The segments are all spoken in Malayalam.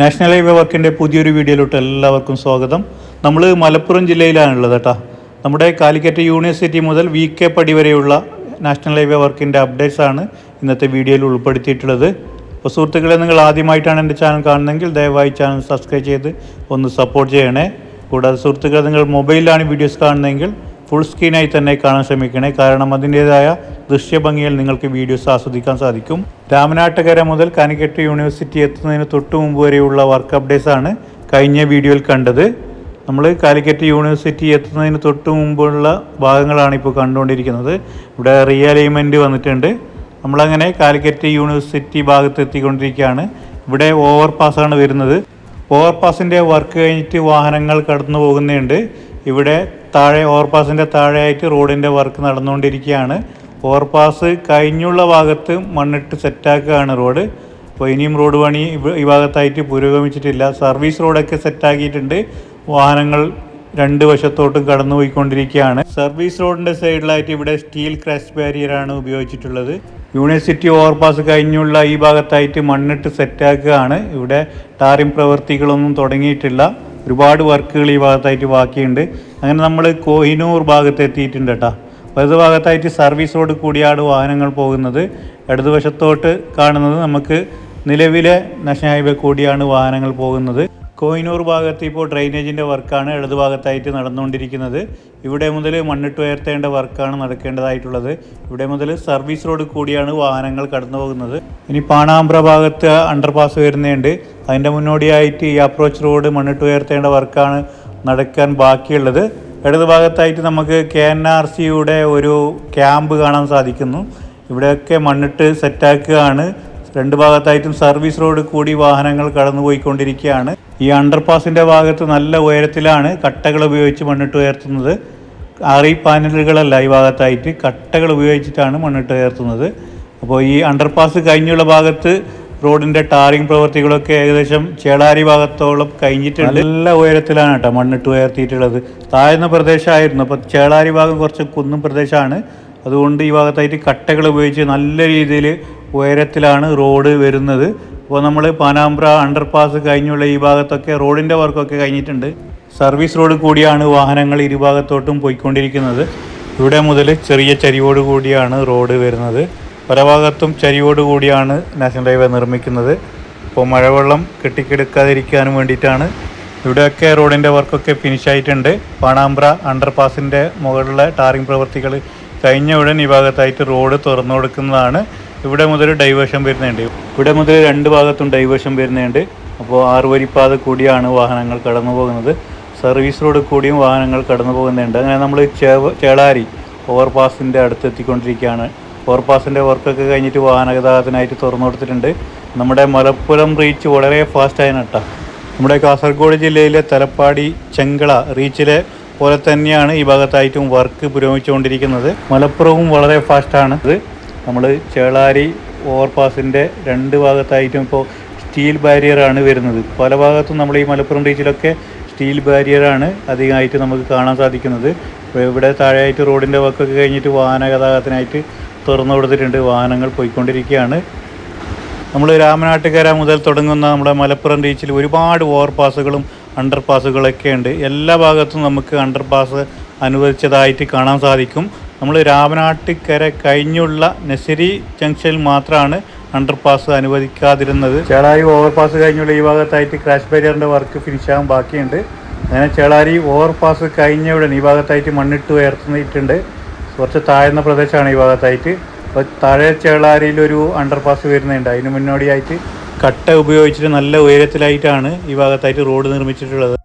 നാഷണൽ ഹൈവേ വർക്കിന്റെ പുതിയൊരു വീഡിയോയിലോട്ട് എല്ലാവർക്കും സ്വാഗതം. നമ്മൾ മലപ്പുറം ജില്ലയിലാണുള്ളത് കേട്ടോ. നമ്മുടെ കാലിക്കറ്റ് യൂണിവേഴ്സിറ്റി മുതൽ വി കെ പടി വരെയുള്ള നാഷണൽ ഹൈവേ വർക്കിന്റെ അപ്ഡേറ്റ്സ് ആണ് ഇന്നത്തെ വീഡിയോയിൽ ഉൾപ്പെടുത്തിയിട്ടുള്ളത്. അപ്പോൾ സുഹൃത്തുക്കളെ നിങ്ങൾ ആദ്യമായിട്ടാണ് എന്റെ ചാനൽ കാണുന്നതെങ്കിൽ ദയവായി ചാനൽ സബ്സ്ക്രൈബ് ചെയ്ത് ഒന്ന് സപ്പോർട്ട് ചെയ്യണേ. കൂടാതെ സുഹൃത്തുക്കളെ നിങ്ങൾ മൊബൈലിലാണ് വീഡിയോസ് കാണുന്നതെങ്കിൽ ഫുൾ സ്ക്രീനായി തന്നെ കാണാൻ ശ്രമിക്കണേ. കാരണം അതിന്റേതായ ദൃശ്യഭംഗിയിൽ നിങ്ങൾക്ക് വീഡിയോസ് ആസ്വദിക്കാൻ സാധിക്കും. രാമനാട്ടുകര മുതൽ കാലിക്കറ്റ് യൂണിവേഴ്സിറ്റി എത്തുന്നതിന് തൊട്ട് മുമ്പ് വരെയുള്ള വർക്ക് അപ്ഡേറ്റ്സ് ആണ് കഴിഞ്ഞ വീഡിയോയിൽ കണ്ടത്. നമ്മൾ കാലിക്കറ്റ് യൂണിവേഴ്സിറ്റി എത്തുന്നതിന് തൊട്ട് മുമ്പുള്ള ഭാഗങ്ങളാണ് ഇപ്പോൾ കണ്ടുകൊണ്ടിരിക്കുന്നത്. ഇവിടെ റിയലൈൻമെന്റ് വന്നിട്ടുണ്ട്. നമ്മളങ്ങനെ കാലിക്കറ്റ് യൂണിവേഴ്സിറ്റി ഭാഗത്ത് എത്തിക്കൊണ്ടിരിക്കുകയാണ്. ഇവിടെ ഓവർ പാസ്സാണ് വരുന്നത്. ഓവർ പാസിന്റെ വർക്ക് കഴിഞ്ഞിട്ട് വാഹനങ്ങൾ കടന്നു പോകുന്നുണ്ട്. ഇവിടെ താഴെ ഓവർ പാസിന്റെ താഴെയായിട്ട് റോഡിന്റെ വർക്ക് നടന്നുകൊണ്ടിരിക്കുകയാണ്. ഓവർ പാസ് കഴിഞ്ഞുള്ള ഭാഗത്ത് മണ്ണിട്ട് സെറ്റാക്കുകയാണ് റോഡ് അപ്പോൾ ഇനിയും റോഡ് പണി ഈ ഭാഗത്തായിട്ട് പുരോഗമിച്ചിട്ടില്ല. സർവീസ് റോഡൊക്കെ സെറ്റാക്കിയിട്ടുണ്ട് വാഹനങ്ങൾ രണ്ട് വശത്തോട്ടും കടന്നു പോയിക്കൊണ്ടിരിക്കുകയാണ്. സർവീസ് റോഡിന്റെ സൈഡിലായിട്ട് ഇവിടെ സ്റ്റീൽ ക്രാഷ് ബാരിയറാണ് ഉപയോഗിച്ചിട്ടുള്ളത്. യൂണിവേഴ്സിറ്റി ഓവർപാസ് കഴിഞ്ഞുള്ള ഈ ഭാഗത്തായിട്ട് മണ്ണിട്ട് സെറ്റാക്കുകയാണ് ഇവിടെ ടാറിംഗ് പ്രവൃത്തികളൊന്നും തുടങ്ങിയിട്ടില്ല. ഒരുപാട് വർക്കുകൾ ഈ ഭാഗത്തായിട്ട് ബാക്കിയുണ്ട്. അങ്ങനെ നമ്മൾ കോഹിനൂർ ഭാഗത്ത് എത്തിയിട്ടുണ്ട് കേട്ടോ വലതു ഭാഗത്തായിട്ട് സർവീസ് റോഡ് കൂടിയാണ് വാഹനങ്ങൾ പോകുന്നത്. ഇടതുവശത്തോട്ട് കാണുന്നത് നമുക്ക് നിലവിലെ നാഷണൽ ഹൈവേ കൂടിയാണ് വാഹനങ്ങൾ പോകുന്നത്. കോയിനൂർ ഭാഗത്ത് ഇപ്പോൾ ഡ്രൈനേജിന്റെ വർക്കാണ് ഇടതുഭാഗത്തായിട്ട് നടന്നുകൊണ്ടിരിക്കുന്നത്. ഇവിടെ മുതൽ മണ്ണിട്ട് ഉയർത്തേണ്ട വർക്കാണ് നടക്കേണ്ടതായിട്ടുള്ളത്. ഇവിടെ മുതൽ സർവീസ് റോഡ് കൂടിയാണ് വാഹനങ്ങൾ കടന്നു പോകുന്നത് ഇനി പാണാമ്പ്ര ഭാഗത്ത് അണ്ടർപാസ് വരുന്നുണ്ട് അതിന്റെ മുന്നോടിയായിട്ട് ഈ അപ്രോച്ച് റോഡ് മണ്ണിട്ട് ഉയർത്തേണ്ട വർക്കാണ് നടക്കാൻ ബാക്കിയുള്ളത്. ഇടത് ഭാഗത്തായിട്ട് നമുക്ക് കെ എൻ ആർ സിയുടെ ഒരു ക്യാമ്പ് കാണാൻ സാധിക്കുന്നു. ഇവിടെയൊക്കെ മണ്ണിട്ട് സെറ്റാക്കുകയാണ്. രണ്ട് ഭാഗത്തായിട്ടും സർവീസ് റോഡ് കൂടി വാഹനങ്ങൾ കടന്നുപോയിക്കൊണ്ടിരിക്കുകയാണ്. ഈ അണ്ടർപാസിന്റെ ഭാഗത്ത് നല്ല ഉയരത്തിലാണ് കട്ടകൾ ഉപയോഗിച്ച് മണ്ണിട്ട് ഉയർത്തുന്നത്. അറി പാനലുകളല്ല ഈ ഭാഗത്തായിട്ട് കട്ടകൾ ഉപയോഗിച്ചിട്ടാണ് മണ്ണിട്ട് ഉയർത്തുന്നത്. അപ്പോൾ ഈ അണ്ടർപാസ് കഴിഞ്ഞുള്ള ഭാഗത്ത് റോഡിന്റെ ടാറിംഗ് പ്രവൃത്തികളൊക്കെ ഏകദേശം ചേളാരി ഭാഗത്തോളം കഴിഞ്ഞിട്ടുണ്ട്. നല്ല ഉയരത്തിലാണ് കേട്ടോ മണ്ണിട്ട് ഉയർത്തിയിട്ടുള്ളത്. താഴ്ന്ന പ്രദേശമായിരുന്നു. അപ്പോൾ ചേളാരി ഭാഗം കുറച്ച് കുന്നും പ്രദേശമാണ്. അതുകൊണ്ട് ഈ ഭാഗത്തായിട്ട് കട്ടകൾ ഉപയോഗിച്ച് നല്ല രീതിയിൽ ഉയരത്തിലാണ് റോഡ് വരുന്നത്. അപ്പോൾ നമ്മൾ പാനാമ്പ്ര അണ്ടർപാസ് കഴിഞ്ഞുള്ള ഈ ഭാഗത്തൊക്കെ റോഡിന്റെ വർക്കൊക്കെ കഴിഞ്ഞിട്ടുണ്ട്. സർവീസ് റോഡ് കൂടിയാണ് വാഹനങ്ങൾ ഇരുഭാഗത്തോട്ടും പോയിക്കൊണ്ടിരിക്കുന്നത്. ഇവിടെ മുതൽ ചെറിയ ചരിവോട് കൂടിയാണ് റോഡ് വരുന്നത്. പല ഭാഗത്തും ചരിവോട് കൂടിയാണ് നാഷണൽ ഹൈവേ നിർമ്മിക്കുന്നത്. അപ്പോൾ മഴവെള്ളം കെട്ടിക്കിടക്കാതിരിക്കാനും വേണ്ടിയിട്ടാണ്. ഇവിടെയൊക്കെ റോഡിന്റെ വർക്കൊക്കെ ഫിനിഷ് ആയിട്ടുണ്ട്. പാണാമ്പ്ര അണ്ടർപാസിന്റെ മുകളിലെ ടാറിംഗ് പ്രവൃത്തികൾ കഴിഞ്ഞ ഉടൻ ഈ ഭാഗത്തായിട്ട് റോഡ് തുറന്നു കൊടുക്കുന്നതാണ്. ഇവിടെ മുതൽ ഡൈവേഷൻ വരുന്നുണ്ട്. ഇവിടെ മുതൽ രണ്ട് ഭാഗത്തും ഡൈവേഷൻ വരുന്നുണ്ട്. അപ്പോൾ ആറുവരിപ്പാത കൂടിയാണ് വാഹനങ്ങൾ കടന്നു പോകുന്നത്. സർവീസ് റോഡ് കൂടിയും വാഹനങ്ങൾ കടന്നു പോകുന്നുണ്ട്. അങ്ങനെ നമ്മൾ ചേവ ചേളാരി ഓവർപാസിന്റെ അടുത്ത് എത്തിക്കൊണ്ടിരിക്കുകയാണ് ഓവർപാസിന്റെ വർക്കൊക്കെ കഴിഞ്ഞിട്ട് വാഹന ഗതാഗതത്തിനായിട്ട് തുറന്നു കൊടുത്തിട്ടുണ്ട്. നമ്മുടെ മലപ്പുറം റീച്ച് വളരെ ഫാസ്റ്റായി നട്ടാ നമ്മുടെ കാസർഗോഡ് ജില്ലയിലെ തലപ്പാടി ചെങ്കള റീച്ചിലെ പോലെ തന്നെയാണ് ഈ ഭാഗത്തായിട്ടും വർക്ക് പുരോഗമിച്ചുകൊണ്ടിരിക്കുന്നത്. മലപ്പുറവും വളരെ ഫാസ്റ്റാണ് ഇത് നമ്മൾ ചേളാരി ഓവർപാസിന്റെ രണ്ട് ഭാഗത്തായിട്ടും ഇപ്പോൾ സ്റ്റീൽ ബാരിയറാണ് വരുന്നത്. പല ഭാഗത്തും നമ്മൾ ഈ മലപ്പുറം റീച്ചിലൊക്കെ സ്റ്റീൽ ബാരിയറാണ് അധികമായിട്ട് നമുക്ക് കാണാൻ സാധിക്കുന്നത്. ഇവിടെ താഴെയായിട്ട് റോഡിന്റെ വർക്കൊക്കെ കഴിഞ്ഞിട്ട് വാഹന ഗതാഗതത്തിനായിട്ട് തുറന്നു കൊടുത്തിട്ടുണ്ട് വാഹനങ്ങൾ പോയിക്കൊണ്ടിരിക്കുകയാണ്. നമ്മൾ രാമനാട്ടുകര മുതൽ തുടങ്ങുന്ന നമ്മുടെ മലപ്പുറം ബീച്ചിൽ ഒരുപാട് ഓവർപാസുകളും അണ്ടർപാസുകളൊക്കെ ഉണ്ട് എല്ലാ ഭാഗത്തും നമുക്ക് അണ്ടർ പാസ് അനുവദിച്ചതായിട്ട് കാണാൻ സാധിക്കും. നമ്മൾ രാമനാട്ടുകര കഴിഞ്ഞുള്ള നെസരി ജംഗ്ഷനിൽ മാത്രമാണ് അണ്ടർ പാസ് അനുവദിക്കാതിരുന്നത്. ചേളാരി ഓവർപാസ് കഴിഞ്ഞുള്ള ഈ ഭാഗത്തായിട്ട് ക്രാഷ് ബാരിയറിന്റെ വർക്ക് ഫിനിഷ് ആകാൻ ബാക്കിയുണ്ട്. അങ്ങനെ ചേളാരി ഓവർപാസ് കഴിഞ്ഞ ഉടൻ ഈ ഭാഗത്തായിട്ട് മണ്ണിട്ട് ഉയർത്തിയിട്ടുണ്ട്. കുറച്ച് താഴ്ന്ന പ്രദേശമാണ് ഈ ഭാഗത്തായിട്ട്. അപ്പോൾ താഴെ ചേളാരിയിൽ ഒരു അണ്ടർപാസ് വരുന്നുണ്ട്. അതിന് മുന്നോടിയായിട്ട് കട്ട ഉപയോഗിച്ചിട്ട് നല്ല ഉയരത്തിലായിട്ടാണ് ഈ ഭാഗത്തായിട്ട് റോഡ് നിർമ്മിച്ചിട്ടുള്ളത്.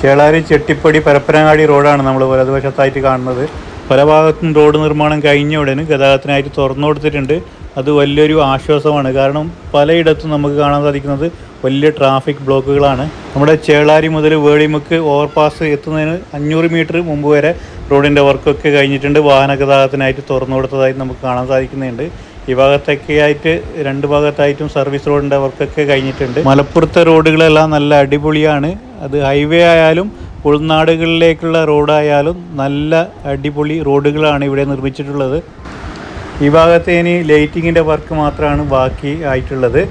ചേളാരി ചെട്ടിപ്പടി പരപ്പനങ്ങാടി റോഡാണ് നമ്മൾ വലതുവശത്തായിട്ട് കാണുന്നത്. പല ഭാഗത്തും റോഡ് നിർമ്മാണം കഴിഞ്ഞ ഉടനെ ഗതാഗതത്തിനായിട്ട് തുറന്നു കൊടുത്തിട്ടുണ്ട്. അത് വലിയൊരു ആശ്വാസമാണ്. കാരണം പലയിടത്തും നമുക്ക് കാണാൻ സാധിക്കുന്നത് വലിയ ട്രാഫിക് ബ്ലോക്കുകളാണ്. നമ്മുടെ ചേളാരി മുതൽ വേളിമുക്ക് ഓവർപാസ് എത്തുന്നതിന് അഞ്ഞൂറ് മീറ്റർ മുമ്പ് വരെ റോഡിന്റെ വർക്കൊക്കെ കഴിഞ്ഞിട്ടുണ്ട്. വാഹന ഗതാഗതത്തിനായിട്ട് തുറന്നു കൊടുത്തതായി നമുക്ക് കാണാൻ സാധിക്കുന്നുണ്ട്. ഈ ഭാഗത്തൊക്കെ ആയിട്ട് രണ്ട് ഭാഗത്തായിട്ടും സർവീസ് റോഡിന്റെ വർക്കൊക്കെ കഴിഞ്ഞിട്ടുണ്ട്. മലപ്പുറത്തെ റോഡുകളെല്ലാം നല്ല അടിപൊളിയാണ്. അത് ഹൈവേ ആയാലും ഉൾനാടുകളിലേക്കുള്ള റോഡായാലും നല്ല അടിപൊളി റോഡുകളാണ് ഇവിടെ നിർമ്മിച്ചിട്ടുള്ളത്. ഈ ഭാഗത്ത് ഇനി ലൈറ്റിങ്ങിന്റെ വർക്ക് മാത്രമാണ് ബാക്കി ആയിട്ടുള്ളത്.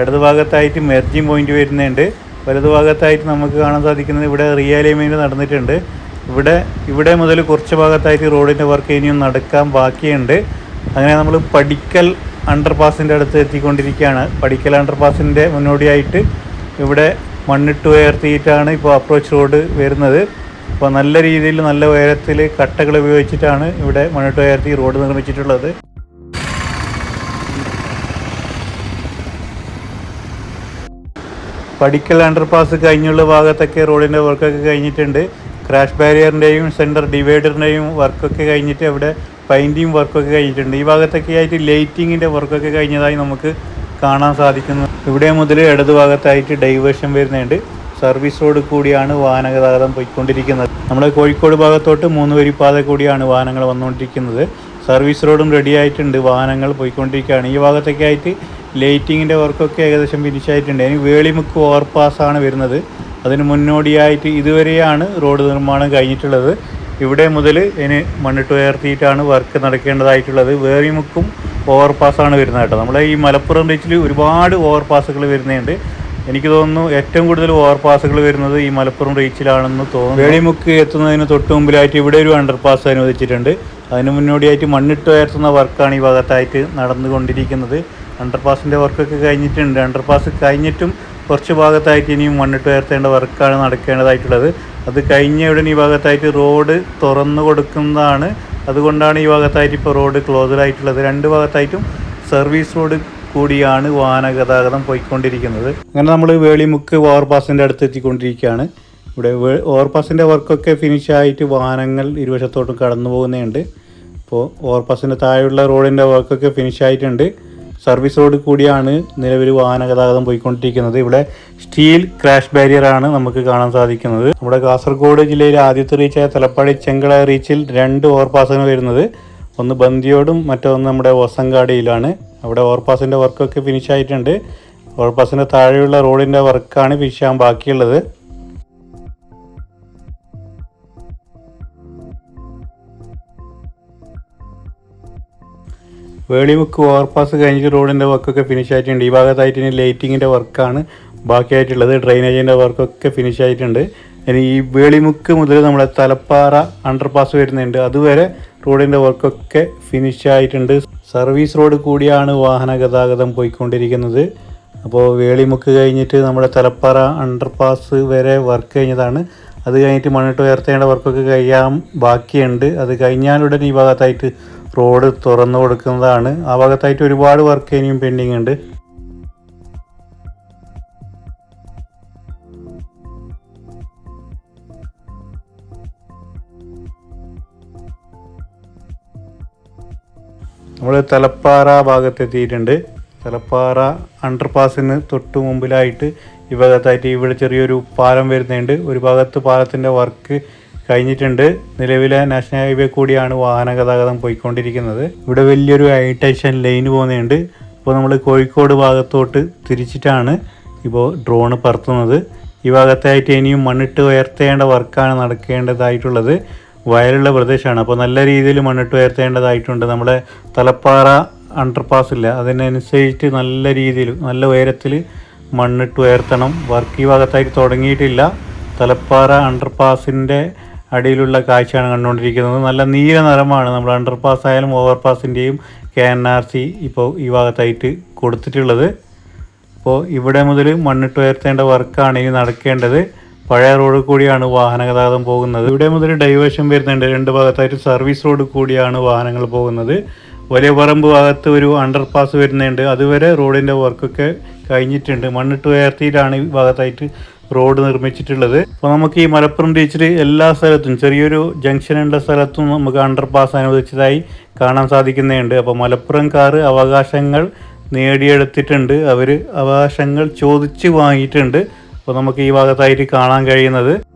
ഇടത് ഭാഗത്തായിട്ട് മെർജിങ് പോയിന്റ് വരുന്നുണ്ട്. വലതു ഭാഗത്തായിട്ട് നമുക്ക് കാണാൻ സാധിക്കുന്നത് ഇവിടെ റിയാലൈൻമെന്റ് നടന്നിട്ടുണ്ട്. ഇവിടെ ഇവിടെ മുതൽ കുറച്ച് ഭാഗത്തായിട്ട് റോഡിന്റെ വർക്ക് ഇനിയും നടക്കാൻ ബാക്കിയുണ്ട്. അങ്ങനെ നമ്മൾ പടിക്കൽ അണ്ടർപാസിന്റെ അടുത്ത് എത്തിക്കൊണ്ടിരിക്കുകയാണ്. പടിക്കൽ അണ്ടർപാസിന്റെ മുന്നോടിയായിട്ട് ഇവിടെ മണ്ണിട്ട് ഉയർത്തിയിട്ടാണ് ഇപ്പോൾ അപ്രോച്ച് റോഡ് വരുന്നത്. അപ്പോൾ നല്ല രീതിയിൽ നല്ല ഉയരത്തിൽ കട്ടകൾ ഉപയോഗിച്ചിട്ടാണ് ഇവിടെ മണ്ണിട്ട് ഉയർത്തി റോഡ് നിർമ്മിച്ചിട്ടുള്ളത്. പടിക്കൽ അണ്ടർപാസ് കഴിഞ്ഞുള്ള ഭാഗത്തൊക്കെ റോഡിന്റെ വർക്കൊക്കെ കഴിഞ്ഞിട്ടുണ്ട്. ക്രാഷ് ബാരിയറിന്റെയും സെന്റർ ഡിവൈഡറിന്റെയും വർക്കൊക്കെ കഴിഞ്ഞിട്ട് അവിടെ പെയിന്റിങ് വർക്കൊക്കെ കഴിഞ്ഞിട്ടുണ്ട്. ഈ ഭാഗത്തൊക്കെ ആയിട്ട് ലൈറ്റിങ്ങിന്റെ വർക്കൊക്കെ കഴിഞ്ഞതായി നമുക്ക് കാണാൻ സാധിക്കുന്നു. ഇവിടെ മുതൽ ഇടതു ഭാഗത്തായിട്ട് ഡൈവേർഷൻ വരുന്നുണ്ട്. സർവീസ് റോഡ് കൂടിയാണ് വാഹന ഗതാഗതം പോയിക്കൊണ്ടിരിക്കുന്നത്. നമ്മുടെ കോഴിക്കോട് ഭാഗത്തോട്ട് മൂന്ന് വരി പാത കൂടിയാണ് വാഹനങ്ങൾ വന്നുകൊണ്ടിരിക്കുന്നത്. സർവീസ് റോഡും റെഡി ആയിട്ടുണ്ട്. വാഹനങ്ങൾ പോയിക്കൊണ്ടിരിക്കുകയാണ്. ഈ ഭാഗത്തൊക്കെ ആയിട്ട് ലൈറ്റിങ്ങിന്റെ വർക്കൊക്കെ ഏകദേശം ഫിനിഷ് ആയിട്ടുണ്ട്. ഇനി വേളിമുക്ക് ഓവർപാസ്സാണ് വരുന്നത്. അതിന് മുന്നോടിയായിട്ട് ഇതുവരെയാണ് റോഡ് നിർമ്മാണം കഴിഞ്ഞിട്ടുള്ളത്. ഇവിടെ മുതൽ ഇനി മണ്ണിട്ട് ഉയർത്തിയിട്ടാണ് വർക്ക് നടക്കേണ്ടതായിട്ടുള്ളത്. വേറിമുക്കും ഓവർപാസ്സാണ് വരുന്നത് കേട്ടോ. നമ്മളെ ഈ മലപ്പുറം ബീച്ചിൽ ഒരുപാട് ഓവർപാസുകൾ വരുന്നുണ്ട്. എനിക്ക് തോന്നുന്നു ഏറ്റവും കൂടുതൽ ഓവർപാസുകൾ വരുന്നത് ഈ മലപ്പുറം റീച്ചിലാണെന്ന് തോന്നുന്നു. വേളിമുക്ക് എത്തുന്നതിന് തൊട്ട് മുമ്പിലായിട്ട് ഇവിടെ ഒരു അണ്ടർപാസ് അനുവദിച്ചിട്ടുണ്ട്. അതിന് മുന്നോടിയായിട്ട് മണ്ണിട്ട് ഉയർത്തുന്ന വർക്കാണ് ഈ ഭാഗത്തായിട്ട് നടന്നുകൊണ്ടിരിക്കുന്നത്. അണ്ടർപാസിന്റെ വർക്കൊക്കെ കഴിഞ്ഞിട്ടുണ്ട്. അണ്ടർപാസ് കഴിഞ്ഞിട്ടും കുറച്ച് ഭാഗത്തായിട്ട് ഇനിയും മണ്ണിട്ട് ഉയർത്തേണ്ട വർക്കാണ് നടക്കേണ്ടതായിട്ടുള്ളത്. അത് കഴിഞ്ഞ ഉടനെ ഈ ഭാഗത്തായിട്ട് റോഡ് തുറന്നു കൊടുക്കുന്നതാണ്. അതുകൊണ്ടാണ് ഈ ഭാഗത്തായിട്ട് ഇപ്പോൾ റോഡ് ക്ലോസ്ഡ് ആയിട്ടുള്ളത്. രണ്ട് ഭാഗത്തായിട്ടും സർവീസ് റോഡ് കൂടിയാണ് വാഹന ഗതാഗതം പോയിക്കൊണ്ടിരിക്കുന്നത്. അങ്ങനെ നമ്മൾ വേളിമുക്ക് ഓവർപാസിന്റെ അടുത്ത് എത്തിക്കൊണ്ടിരിക്കുകയാണ്. ഇവിടെ ഓവർപാസിന്റെ വർക്കൊക്കെ ഫിനിഷ് ആയിട്ട് വാഹനങ്ങൾ ഇരുവശത്തോട്ടും കടന്നു പോകുന്നുണ്ട് ഇപ്പോൾ ഓവർപാസിന്റെ താഴെയുള്ള റോഡിന്റെ വർക്കൊക്കെ ഫിനിഷ് ആയിട്ടുണ്ട് സർവീസ് റോഡ് കൂടിയാണ് നിലവിൽ വാഹന ഗതാഗതം പോയിക്കൊണ്ടിരിക്കുന്നത്. ഇവിടെ സ്റ്റീൽ ക്രാഷ് ബാരിയറാണ് നമുക്ക് കാണാൻ സാധിക്കുന്നത്. നമ്മുടെ കാസർഗോഡ് ജില്ലയിലെ ആദ്യത്തെ റീച്ചായ തലപ്പാടി ചെങ്കള റീച്ചിൽ രണ്ട് ഓവർപാസുകൾ വരുന്നത്. ഒന്ന് ബന്ദിയോടും മറ്റൊന്ന് നമ്മുടെ ഓസങ്കാടിയിലാണ് അവിടെ ഓവർപാസിന്റെ വർക്കൊക്കെ ഫിനിഷ് ആയിട്ടുണ്ട്. ഓവർപാസിന്റെ താഴെയുള്ള റോഡിന്റെ വർക്കാണ് ഫിനിഷ് ചെയ്യാൻ ബാക്കിയുള്ളത്. വേളിമുക്ക് ഓവർപാസ് കഴിഞ്ഞിട്ട് റോഡിന്റെ വർക്കൊക്കെ ഫിനിഷ് ആയിട്ടുണ്ട്. ഈ ഭാഗത്തായിട്ട് ഇനി ലൈറ്റിങ്ങിന്റെ വർക്കാണ് ബാക്കിയായിട്ടുള്ളത്. ഡ്രെയിനേജിന്റെ വർക്കൊക്കെ ഫിനിഷ് ആയിട്ടുണ്ട്. ഇനി ഈ വേളിമുക്ക് മുതൽ നമ്മുടെ തലപ്പാറ അണ്ടർപാസ് വരുന്നുണ്ട്. അതുവരെ റോഡിന്റെ വർക്കൊക്കെ ഫിനിഷ് ആയിട്ടുണ്ട്. സർവീസ് റോഡ് കൂടിയാണ് വാഹന ഗതാഗതം പോയിക്കൊണ്ടിരിക്കുന്നത്. അപ്പോൾ വേളിമുക്ക് കഴിഞ്ഞിട്ട് നമ്മുടെ തലപ്പാറ അണ്ടർപാസ് വരെ വർക്ക് കഴിഞ്ഞതാണ്. അത് കഴിഞ്ഞിട്ട് മണ്ണിട്ട് ഉയർത്തേണ്ട വർക്കൊക്കെ കഴിയാൻ ബാക്കിയുണ്ട്. അത് കഴിഞ്ഞാലുടൻ ഈ ഭാഗത്തായിട്ട് റോഡ് തുറന്നു കൊടുക്കുന്നതാണ്. ആ ഭാഗത്തായിട്ട് ഒരുപാട് വർക്ക് ഇനിയും പെൻഡിങ് ഉണ്ട്. നമ്മൾ തലപ്പാറ ഭാഗത്തെത്തിയിട്ടുണ്ട്. തലപ്പാറ അണ്ടർപാസിന് തൊട്ട് മുമ്പിലായിട്ട് ഈ ഭാഗത്തായിട്ട് ഇവിടെ ചെറിയൊരു പാലം വരുന്നുണ്ട്. ഒരു ഭാഗത്ത് പാലത്തിന്റെ വർക്ക് കഴിഞ്ഞിട്ടുണ്ട്. നിലവിലെ നാഷണൽ ഹൈവേ കൂടിയാണ് വാഹന ഗതാഗതം പോയിക്കൊണ്ടിരിക്കുന്നത്. ഇവിടെ വലിയൊരു ഹൈടെൻഷൻ ലൈൻ പോകുന്നുണ്ട്. ഇപ്പോൾ നമ്മൾ കോഴിക്കോട് ഭാഗത്തോട്ട് തിരിച്ചിട്ടാണ് ഇപ്പോൾ ഡ്രോണ് പറത്തുന്നത്. ഈ ഭാഗത്തായിട്ട് ഇനിയും മണ്ണിട്ട് ഉയർത്തേണ്ട വർക്കാണ് നടക്കേണ്ടതായിട്ടുള്ളത്. വയലുള്ള പ്രദേശമാണ്. അപ്പോൾ നല്ല രീതിയിൽ മണ്ണിട്ട് ഉയർത്തേണ്ടതായിട്ടുണ്ട്. നമ്മുടെ തലപ്പാറ അണ്ടർപാസ് ഇല്ല. അതിനനുസരിച്ച് നല്ല രീതിയിൽ നല്ല ഉയരത്തിൽ മണ്ണിട്ട് ഉയർത്തണം. വർക്ക് ഈ ഭാഗത്തായിട്ട് തുടങ്ങിയിട്ടില്ല. തലപ്പാറ അണ്ടർപാസിന്റെ അടിയിലുള്ള കാഴ്ചയാണ് കണ്ടുകൊണ്ടിരിക്കുന്നത്. നല്ല നീല നിറമാണ് നമ്മൾ അണ്ടർപാസ് ആയാലും ഓവർപാസിന്റെയും കെ എൻ ആർ സി ഇപ്പോൾ ഈ ഭാഗത്തായിട്ട് കൊടുത്തിട്ടുള്ളത്. അപ്പോൾ ഇവിടെ മുതൽ മണ്ണിട്ട് ഉയർത്തേണ്ട വർക്കാണ് ഇനി നടക്കേണ്ടത്. പഴയ റോഡ് കൂടിയാണ് വാഹന ഗതാഗതം പോകുന്നത്. ഇവിടെ മുതൽ ഡൈവേഷൻ വരുന്നുണ്ട്. രണ്ട് ഭാഗത്തായിട്ട് സർവീസ് റോഡ് കൂടിയാണ് വാഹനങ്ങൾ പോകുന്നത്. വലിയ പറമ്പ് ഭാഗത്ത് ഒരു അണ്ടർപാസ് വരുന്നുണ്ട്. അതുവരെ റോഡിന്റെ വർക്കൊക്കെ കഴിഞ്ഞിട്ടുണ്ട്. മണ്ണിട്ട് ഉയർത്തിയിട്ടാണ് ഈ ഭാഗത്തായിട്ട് റോഡ് നിർമ്മിച്ചിട്ടുള്ളത്. അപ്പോൾ നമുക്ക് ഈ മലപ്പുറം ബീച്ചിൽ എല്ലാ സ്ഥലത്തും ചെറിയൊരു ജംഗ്ഷൻ ഉള്ള സ്ഥലത്തും നമുക്ക് അണ്ടർപാസ് അനുവദിച്ചതായി കാണാൻ സാധിക്കുന്നുണ്ട് അപ്പോൾ മലപ്പുറംകാർ അവകാശങ്ങൾ നേടിയെടുത്തിട്ടുണ്ട്. അവർ അവകാശങ്ങൾ ചോദിച്ച് വാങ്ങിയിട്ടുണ്ട്. അപ്പോൾ നമുക്ക് ഈ ഭാഗത്തായിട്ട് കാണാൻ കഴിയുന്നത്.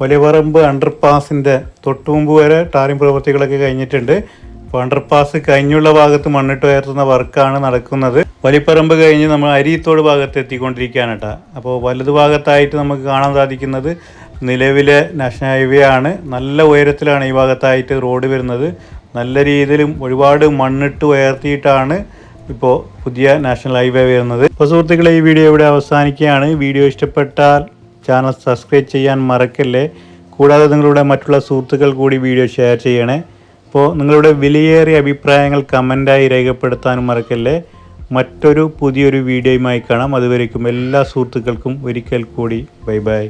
വലിയപറമ്പ് അണ്ടർപാസിന്റെ തൊട്ടുമുമ്പ് വരെ ടാറിംഗ് പ്രവൃത്തികളൊക്കെ കഴിഞ്ഞിട്ടുണ്ട്. അപ്പോൾ അണ്ടർപാസ് കഴിഞ്ഞുള്ള ഭാഗത്ത് മണ്ണിട്ട് ഉയർത്തുന്ന വർക്കാണ് നടക്കുന്നത്. വലിപ്പറമ്പ് കഴിഞ്ഞ് നമ്മൾ അരിത്തോട് ഭാഗത്ത് എത്തിക്കൊണ്ടിരിക്കുകയാണ് കേട്ടോ അപ്പോൾ വലതു ഭാഗത്തായിട്ട് നമുക്ക് കാണാൻ സാധിക്കുന്നത് നിലവിലെ നാഷണൽ ഹൈവേ ആണ്. നല്ല ഉയരത്തിലാണ് ഈ ഭാഗത്തായിട്ട് റോഡ് വരുന്നത്. നല്ല രീതിയിലും ഒരുപാട് മണ്ണിട്ട് ഉയർത്തിയിട്ടാണ് ഇപ്പോൾ പുതിയ നാഷണൽ ഹൈവേ വരുന്നത്. അപ്പോൾ സുഹൃത്തുക്കളെ ഈ വീഡിയോ ഇവിടെ അവസാനിക്കുകയാണ്. വീഡിയോ ഇഷ്ടപ്പെട്ടാൽ ചാനൽ സബ്സ്ക്രൈബ് ചെയ്യാൻ മറക്കല്ലേ? കൂടാതെ നിങ്ങളുടെ മറ്റുള്ള സുഹൃത്തുക്കൾ കൂടി വീഡിയോ ഷെയർ ചെയ്യണേ. അപ്പോൾ നിങ്ങളുടെ വിലയേറിയ അഭിപ്രായങ്ങൾ കമന്റായി രേഖപ്പെടുത്താനും മറക്കല്ലേ? മറ്റൊരു പുതിയൊരു വീഡിയോയുമായി കാണാം. അതുവരേക്കും എല്ലാ സുഹൃത്തുക്കൾക്കും ഒരിക്കൽ കൂടി. Bye bye.